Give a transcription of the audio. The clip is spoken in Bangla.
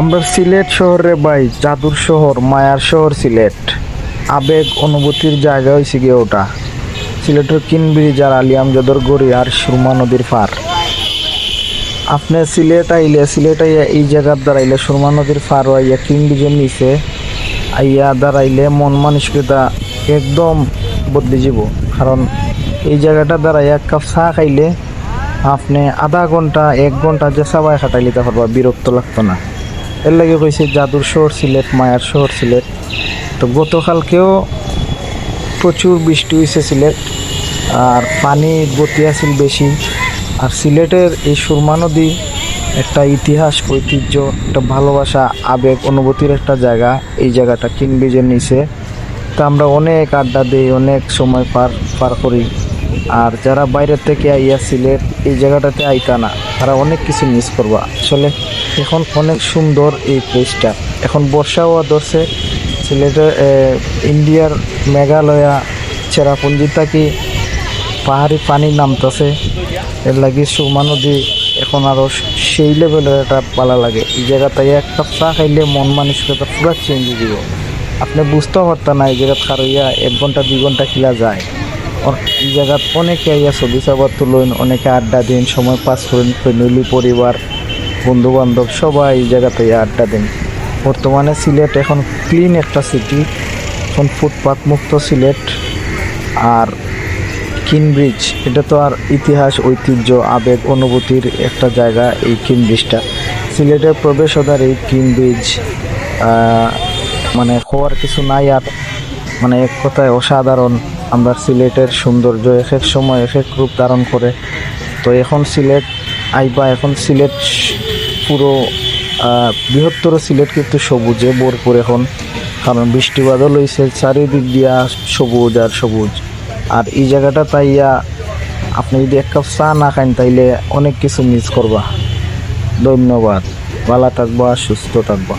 আমরা সিলেট শহরে ভাই জাদুর শহর, মায়ার শহর সিলেট। আবেগ, অনুভূতির জায়গা হয়েছে গিয়ে ওটা। সিলেটের কিনব্রিজ আর আলিয়ামজদর গড়ি আর সুরমা নদীর পার আপনি সিলেট আইলে, সিলেট আইয়া এই জায়গার দাঁড়াইলে সুরমা নদীর পার আইয়া কিনব্রিজের নিচে আইয়া দাঁড়াইলে মন মানসিকতা একদম বদলে যাব। কারণ এই জায়গাটা দাঁড়াইয়া এক কাপ চা খাইলে আপনি আধা ঘণ্টা, এক ঘণ্টা যে সাবাই খাটাইলে তা পারবা বিরক্ত লাগতো না। এর লাগে কইছে জাদুর শহর সিলেট, মায়ার শহর সিলেট। তো গতকালকেও প্রচুর বৃষ্টি হয়েছে সিলেট, আর পানি গতি আছিল বেশি। আর সিলেটের এই সুরমা নদী একটা ইতিহাস, ঐতিহ্য, একটা ভালোবাসা, আবেগ, অনুভূতির একটা জায়গা। এই জায়গাটা কিনব্রিজের নিচে তা আমরা অনেক আড্ডা দিই, অনেক সময় পার পার করি। আর যারা বাইরের থেকে আইয়া সিলেট এই জায়গাটাতে আইতা না, তারা অনেক কিছু মিস করবা। আসলে এখন অনেক সুন্দর এই প্লেসটা এখন বর্ষাও ধরছে, সিলেটের ইন্ডিয়ার মেঘালয়া, চেরাপুঞ্জি থাকি পাহাড়ি পানি নামতেছে। এর লাগি সুরমা নদী এখন আরও সেই লেভেলের একটা পালা লাগে। এই জায়গাতে এক চা খাইলে মন মানসিকতা পুরো চেঞ্জ যাব আপনি বুঝতেও পারতেন না এই জায়গাত খারইয়া এক ঘণ্টা, দুই ঘণ্টা খিলা যায়। এই জায়গাত অনেকে আইয়া ছবি চাবার তুলুন, অনেকে আড্ডা দিন, সময় পাস করেন, ফ্যামিলি, পরিবার বন্ধু বান্ধব সবাই এই জায়গাতে আড্ডা দিন। বর্তমানে সিলেট এখন ক্লিন একটা সিটি এখন ফুটপাত মুক্ত সিলেট আর কিনব্রিজ এটা তো আর ইতিহাস, ঐতিহ্য, আবেগ, অনুভূতির একটা জায়গা এই কিনব্রিজটা সিলেটের প্রবেশদ্বার এই কিনব্রিজ মানে হওয়ার কিছু নাই আর মানে এক কথায় অসাধারণ। আমরা সিলেটের সৌন্দর্য এক এক সময় এক এক রূপ ধারণ করে। তো এখন সিলেট আইবা এখন সিলেট পুরো বৃহত্তর সিলেট কিন্তু সবুজে ভরপুর এখন। কারণ বৃষ্টি বাদল হয়েছে চারিদিক দিয়া সবুজ আর সবুজ। আর এই জায়গাটা তাইয়া আপনি যদি এক কাপ চা না খান তাইলে অনেক কিছু মিস করবা। ধন্যবাদ। ভালো থাকবা, সুস্থ থাকবা।